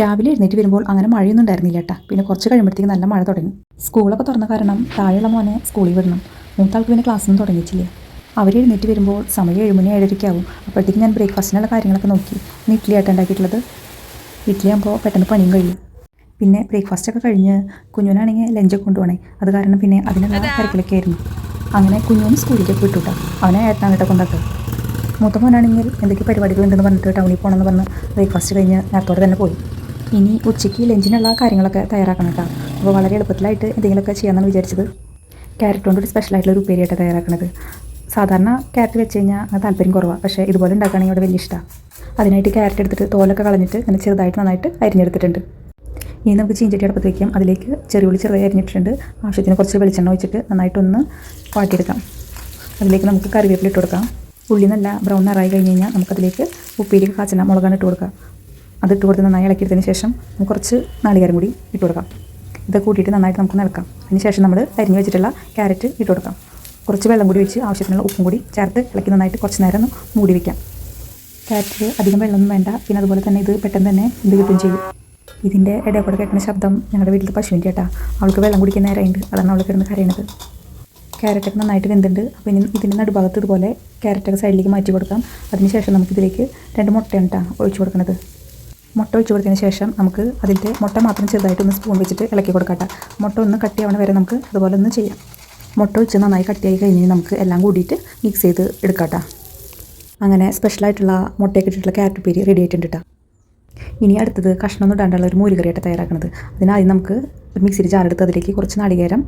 രാവിലെ എഴുന്നേറ്റ് വരുമ്പോൾ അങ്ങനെ മഴയൊന്നും ഉണ്ടായിരുന്നില്ല കേട്ടാ പിന്നെ കുറച്ച് കഴിയുമ്പോഴത്തേക്ക് നല്ല മഴ തുടങ്ങി. സ്കൂളൊക്കെ തുറന്ന കാരണം താഴെയുള്ള മോനെ സ്കൂളിൽ വിടണം. മൂത്താൾക്ക് പിന്നെ ക്ലാസ്സൊന്നും തുടങ്ങിയിട്ടില്ല. അവർ എഴുന്നേറ്റ് വരുമ്പോൾ സമയം ഏഴുമണി ഏഴരയ്ക്കാവും അപ്പോഴത്തേക്ക് ഞാൻ ബ്രേക്ക്ഫാസ്റ്റിനുള്ള കാര്യങ്ങളൊക്കെ നോക്കി. ഇന്ന് ഇഡ്ഡലി ആയിട്ട് ഉണ്ടാക്കിയിട്ടുള്ളത്. ഇഡ്ഡലി ആകുമ്പോൾ പെട്ടെന്ന് പണിയും കഴിയും. പിന്നെ ബ്രേക്ക്ഫാസ്റ്റ് ഒക്കെ കഴിഞ്ഞ് കുഞ്ഞുനാണെങ്കിൽ ലഞ്ചൊക്കെ കൊണ്ടുപോകണേ. അത് കാരണം പിന്നെ അതിനുള്ള തിരക്കിലൊക്കെ ആയിരുന്നു. അങ്ങനെ കുഞ്ഞുനും സ്കൂളിലേക്ക് വിട്ടു കേട്ടോ അവനെ ഏട്ടനാണ് കേട്ടോ കൊണ്ടാക്കുക മൂത്ത മോനാണെങ്കിൽ എന്തൊക്കെ പരിപാടികളുണ്ടെന്ന് പറഞ്ഞിട്ട് ടൗണിൽ പോകണമെന്ന് പറഞ്ഞ് ബ്രേക്ക്ഫാസ്റ്റ് കഴിഞ്ഞ് നേരത്തോടെ തന്നെ പോയി. ഇനി ഉച്ചയ്ക്ക് ലഞ്ചിനുള്ള കാര്യങ്ങളൊക്കെ തയ്യാറാക്കണം കേട്ടോ. അപ്പോൾ വളരെ എളുപ്പത്തിലായിട്ട് എന്തെങ്കിലുമൊക്കെ ചെയ്യാമെന്നാണ് വിചാരിച്ചത്. ക്യാരറ്റ് കൊണ്ട് ഒരു സ്പെഷ്യലായിട്ടുള്ള ഒരു ഉപ്പേരിയായിട്ട് തയ്യാറാക്കണത്. സാധാരണ ക്യാരറ്റ് വെച്ച് കഴിഞ്ഞാൽ താല്പര്യം കുറവാണ് പക്ഷേ ഇതുപോലെ ഉണ്ടാക്കുകയാണെങ്കിൽ ഇവിടെ വലിയ ഇഷ്ടമാണ് അതിനായിട്ട് ക്യാരറ്റ് എടുത്തിട്ട് തോലൊക്കെ കളഞ്ഞിട്ട് ഇങ്ങനെ ചെറുതായിട്ട് നന്നായിട്ട് അരിഞ്ഞെടുത്തിട്ടുണ്ട്. ഇനി നമുക്ക് ചീഞ്ചട്ടി അടുപ്പത്ത് വയ്ക്കാം അതിലേക്ക് ചെറിയുള്ളി ചെറുതായി അരിഞ്ഞിട്ടുണ്ട്. ആവശ്യത്തിന് കുറച്ച് വെളിച്ചെണ്ണ ഒഴിച്ചിട്ട് നന്നായിട്ടൊന്ന് വാട്ടിയെടുക്കാം. അതിലേക്ക് നമുക്ക് കറിവേപ്പില ഇട്ട് കൊടുക്കാം. ഉള്ളി നല്ല ബ്രൗൺ നിറായി കഴിഞ്ഞ് കഴിഞ്ഞാൽ നമുക്കതിലേക്ക് ഉപ്പേരിക്ക് കാച്ചന മുളകാണ് ഇട്ട് കൊടുക്കുക. അത് ഇട്ട് കൊടുത്ത് നന്നായി ഇളക്കിയെടുത്തതിന് ശേഷം നമുക്ക് കുറച്ച് നാളികേരം കൂടി ഇട്ട് കൊടുക്കാം. ഇത് കൂട്ടിയിട്ട് നന്നായിട്ട് നമുക്ക് നിൽക്കാം അതിന് ശേഷം നമ്മൾ അരിഞ്ഞ് വെച്ചിട്ടുള്ള ക്യാരറ്റ് ഇട്ട് കൊടുക്കാം. കുറച്ച് വെള്ളം കൂടി വെച്ച് ആവശ്യത്തിനുള്ള ഉപ്പും കൂടി ചേർത്ത് ഇളക്കി നന്നായിട്ട് കുറച്ച് നേരം മൂടി വയ്ക്കാം ക്യാരറ്റിൽ അധികം വെള്ളമൊന്നും വേണ്ട. പിന്നെ അതുപോലെ തന്നെ ഇത് പെട്ടെന്ന് തന്നെ ഇത് കിട്ടുകയും ചെയ്യും. ഇതിന്റെ ഇടയിൽ കൂടെ കേൾക്കുന്ന ശബ്ദം ഞങ്ങളുടെ വീട്ടിൽ പശുവിന്റെ ചേട്ടാ അവൾക്ക് വെള്ളം കുടിക്കുന്ന നേരമുണ്ട് അതാണ് അവൾ കിടന്ന് കരയണത് ക്യാരറ്റൊക്കെ നന്നായിട്ട് വെന്തുണ്ട്. അപ്പോൾ ഇനി ഇതിന്റെ നടുഭാഗത്ത് ഇതുപോലെ ക്യാരറ്റൊക്കെ സൈഡിലേക്ക് മാറ്റി കൊടുക്കാം. അതിനുശേഷം നമുക്കിതിലേക്ക് രണ്ട് മുട്ടയാണ് കേട്ടോ ഒഴിച്ചു കൊടുക്കുന്നത് മുട്ട ഒഴിച്ച് കൊടുത്തതിന് ശേഷം നമുക്ക് അതിന്റെ മുട്ട മാത്രം ചെറുതായിട്ട് ഒന്ന് സ്പൂൺ വെച്ചിട്ട് ഇളക്കി കൊടുക്കട്ടെ. മുട്ട ഒന്ന് കട്ടിയാവണ വരെ നമുക്ക് അതുപോലെ ഒന്ന് ചെയ്യാം. മുട്ട ഒഴിച്ച് നന്നായി കട്ടിയായി കഴിഞ്ഞ് നമുക്ക് എല്ലാം കൂടിയിട്ട് മിക്സ് ചെയ്ത് എടുക്കാം ട്ടാ. അങ്ങനെ സ്പെഷ്യലായിട്ടുള്ള മുട്ടയൊക്കെ ഇട്ടിട്ടുള്ള ക്യാരറ്റ് പേര് റെഡി ആയിട്ടുണ്ട് കേട്ടോ ഇനി അടുത്തത് കഷ്ണമൊന്നും ഇടാണ്ടുള്ള ഒരു മൂലുകറിയായിട്ട് തയ്യാറാക്കുന്നത് അതിനായി നമുക്ക് ഒരു മിക്സിയിൽ ജാറെടുത്ത് അതിലേക്ക് കുറച്ച് നാളികേരം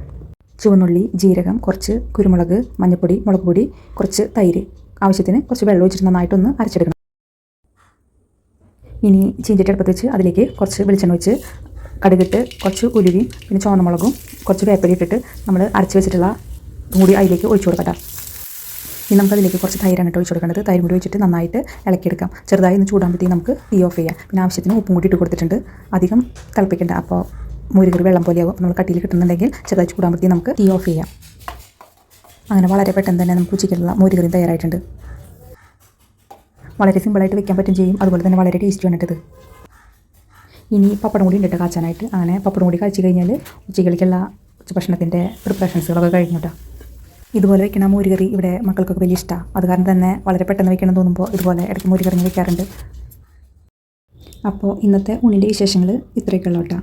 ചുവന്നുള്ളി ജീരകം കുറച്ച് കുരുമുളക് മഞ്ഞൾപ്പൊടി മുളക് പൊടി കുറച്ച് തൈര് ആവശ്യത്തിന് കുറച്ച് വെള്ളം ഒഴിച്ചിട്ട് നന്നായിട്ടൊന്ന് അരച്ചെടുക്കണം. ഇനി ചീഞ്ചട്ടി അടുപ്പത്ത് വെച്ച് അതിലേക്ക് കുറച്ച് വെളിച്ചെണ്ണ ഒഴിച്ച് കടുകിട്ട് കുറച്ച് ഉലുവയും പിന്നെ ചുവന്നമുളകും കുറച്ച് വേപ്പരി ഇട്ടിട്ട് നമ്മൾ അരച്ച് വെച്ചിട്ടുള്ള കൂടി അതിലേക്ക് ഒഴിച്ചു കൊടുക്കട്ടെ ഇനി നമുക്കതിലേക്ക് കുറച്ച് തൈരാണ് ഇട്ട് ഒഴിച്ചു കൊടുക്കേണ്ടത്. തൈര് മുടി വെച്ചിട്ട് നന്നായിട്ട് ഇളക്കിയെടുക്കാം. ചെറുതായി ഒന്ന് ചൂടാകുമ്പോഴത്തേക്കും നമുക്ക് തീ ഓഫ് ചെയ്യാം. പിന്നെ ആവശ്യത്തിന് ഉപ്പും കൂടി ഇട്ട് കൊടുത്തിട്ടുണ്ട്. അധികം തിളപ്പിക്കേണ്ട. അപ്പോൾ മുരുകറി വെള്ളം പോലെയാവും. നമ്മൾ കട്ടിയിൽ കിട്ടുന്നുണ്ടെങ്കിൽ ചെറുതായി ചൂടാകുമ്പോഴത്തേക്കും നമുക്ക് തീ ഓഫ് ചെയ്യാം. അങ്ങനെ വളരെ പെട്ടെന്ന് തന്നെ നമുക്ക് ഉച്ചയ്ക്കുള്ള മോരുകറി തയ്യാറായിട്ടുണ്ട്. വളരെ സിമ്പിളായിട്ട് വെക്കാൻ പറ്റും ചെയ്യും. അതുപോലെ തന്നെ വളരെ ടേസ്റ്റി വേണ്ടിട്ടത് ഇനി പപ്പടം കൂടി ഉണ്ട് കാച്ചാനായിട്ട്. അങ്ങനെ പപ്പടം കൂടി കഴിച്ചു കഴിഞ്ഞാൽ ഉച്ചകളിക്കുള്ള ഭക്ഷണത്തിന്റെ പ്രിപ്പറേഷൻസുകളൊക്കെ കഴിഞ്ഞു കേട്ടോ ഇതുപോലെ വെക്കണ മോരുകറി ഇവിടെ മക്കൾക്കൊക്കെ വലിയ ഇഷ്ടമാണ് അത് കാരണം തന്നെ വളരെ പെട്ടെന്ന് വെക്കണം തോന്നുമ്പോൾ ഇതുപോലെ ഇടയ്ക്ക് മോരുകറിഞ്ഞ് വെക്കാറുണ്ട്. അപ്പോൾ ഇന്നത്തെ ഊണിന്റെ വിശേഷങ്ങൾ ഇത്രയൊക്കെ ഉള്ളൂ കേട്ടോ